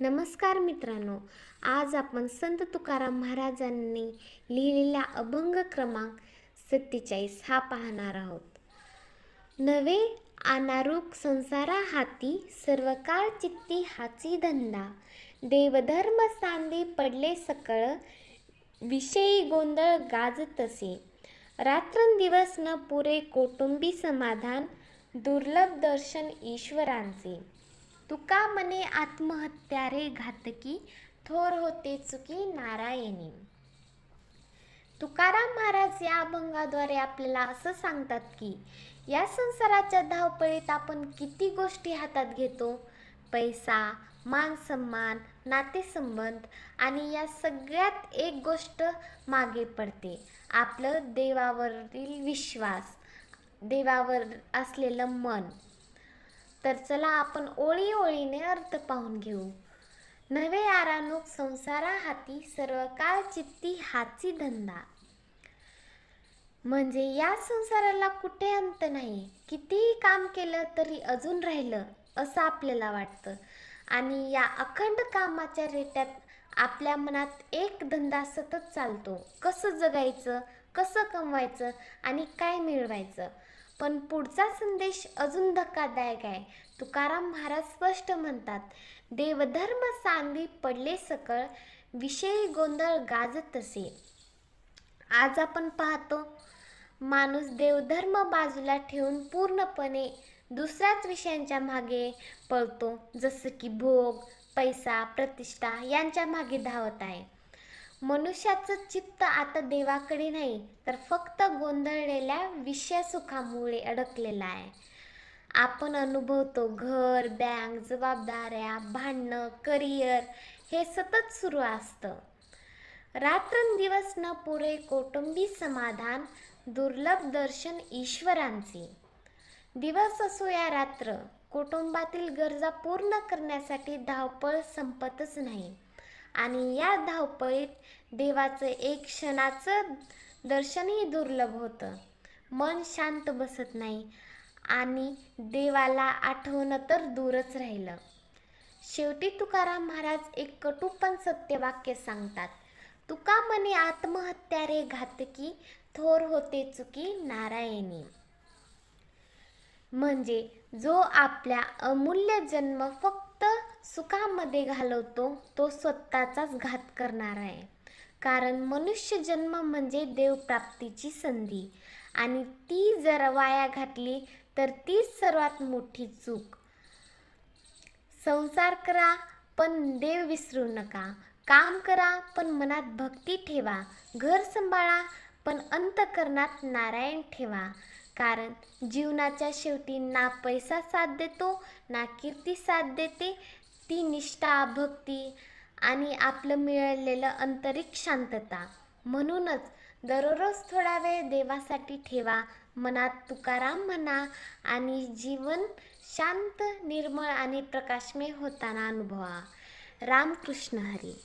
नमस्कार मित्रांनो आज आपण संत तुकाराम महाराजांनी लिहिलेला अभंग क्रमांक सत्तेचाळीस हा पाहणार आहोत. नवे अनारूप संसारा हाती सर्व काळ चित्ती हाची धंदा. देवधर्म सांदी पडले सकळ विषयी गोंधळ गाजतसे रात्रंदिवस न पुरे कौटुंबी समाधान दुर्लभ दर्शन ईश्वरांचे. तुका मने आत्महत्या रे घातकी थोर होते चुकी नारायणी. तुकाराम महाराज या अभंगाद्वारे आपल्याला असं सांगतात की या संसाराच्या धावपळीत आपण किती गोष्टी हातात घेतो? पैसा मान सन्मान नातेसंबंध आणि या सगळ्यात एक गोष्ट मागे पडते. आपलं देवावरील विश्वास देवावर असलेलं मन. तर चला आपण ओळी ओळीने अर्थ पाहून घेऊ. नवे आरानुक संसारा हाती सर्व काळ चित्ती हाची धंदा. म्हणजे या संसाराला कुठे अंत नाही. कितीही काम केलं तरी अजून राहिलं असं आपल्याला वाटतं. आणि या अखंड कामाच्या रेट्यात आपल्या मनात एक धंदा सतत चालतो. कसं जगायचं कसं कमवायचं आणि काय मिळवायचं? पण पुढचा संदेश अजून धक्कादायक आहे. तुकाराम महाराज स्पष्ट म्हणतात देवधर्म सांदी पडले सकळ विषयी गोंधळ गाजत असे. आज आपण पाहतो माणूस देवधर्म बाजूला ठेवून पूर्णपणे दुसऱ्याच विषयांच्या मागे पळतो जसं की भोग पैसा प्रतिष्ठा यांच्या मागे धावत आहे. मनुष्याचं चित्त आता देवाकडे नाही तर फक्त गोंधळलेल्या विषयसुखामुळे अडकलेलं आहे. आपण अनुभवतो घर बँक जबाबदाऱ्या भांडणं करिअर हे सतत सुरू असतं. रात्रंदिवस न पुरे कौटुंबी समाधान दुर्लभ दर्शन ईश्वरांचे. दिवस असो या रात्र कुटुंबातील गरजा पूर्ण करण्यासाठी धावपळ संपतच नाही. आणि या धावपळीत देवाचं एक क्षणाचं दर्शनही दुर्लभ होतं. मन शांत बसत नाही आणि देवाला आठवणं तर दूरच राहिलं. शेवटी तुकाराम महाराज एक कटू पण सत्यवाक्य सांगतात. तुका मने आत्महत्या रे घातकी थोर होते चुकी नारायणी. म्हणजे जो आपल्या अमूल्य जन्म फक्त सुखामध्ये घालवतो तो स्वतःचाच घात करणार आहे. कारण मनुष्य जन्म म्हणजे देवप्राप्तीची संधी. आणि ती जर वाया घातली तर तीच सर्वात मोठी चूक. संसार करा पण देव विसरू नका. काम करा पण मनात भक्ती ठेवा. घर सांभाळा पण अंतकरणात नारायण ठेवा. कारण जीवनाच्या शेवटी ना पैसा साथ देतो ना कीर्ती साथ देते ती निष्ठा भक्ती आणि आपलं मिळालेलं आंतरिक शांतता. म्हणूनच दररोज थोडा वेळ देवासाठी ठेवा. मनात तुकाराम म्हणा आणि जीवन शांत निर्मळ आणि प्रकाशमय होताना अनुभवा. रामकृष्ण हरी.